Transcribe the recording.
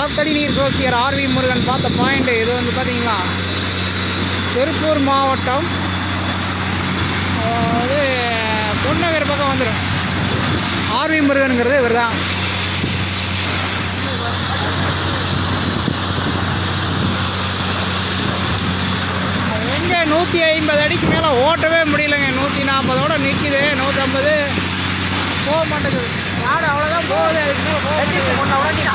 நிலத்தடி நீர் சோசியர் ஆர்வி முருகன் பார்த்த பாயிண்ட் இது வந்து பார்த்திங்களா? திருப்பூர் மாவட்டம். அது இது பொன்னகர் பக்கம் வந்துடும் ஆர்வி முருகனுங்கிறது இவர் தான் எங்கே நூற்றி ஐம்பது அடிக்கு மேலே ஓட்டவே முடியலங்க. நூற்றி நாற்பதோட நிற்கிது நூற்றம்பது போக மாட்டேங்குது. யார் அவ்வளோதான் போகுது அதுக்கு மேலே போக மாட்டேங்குது.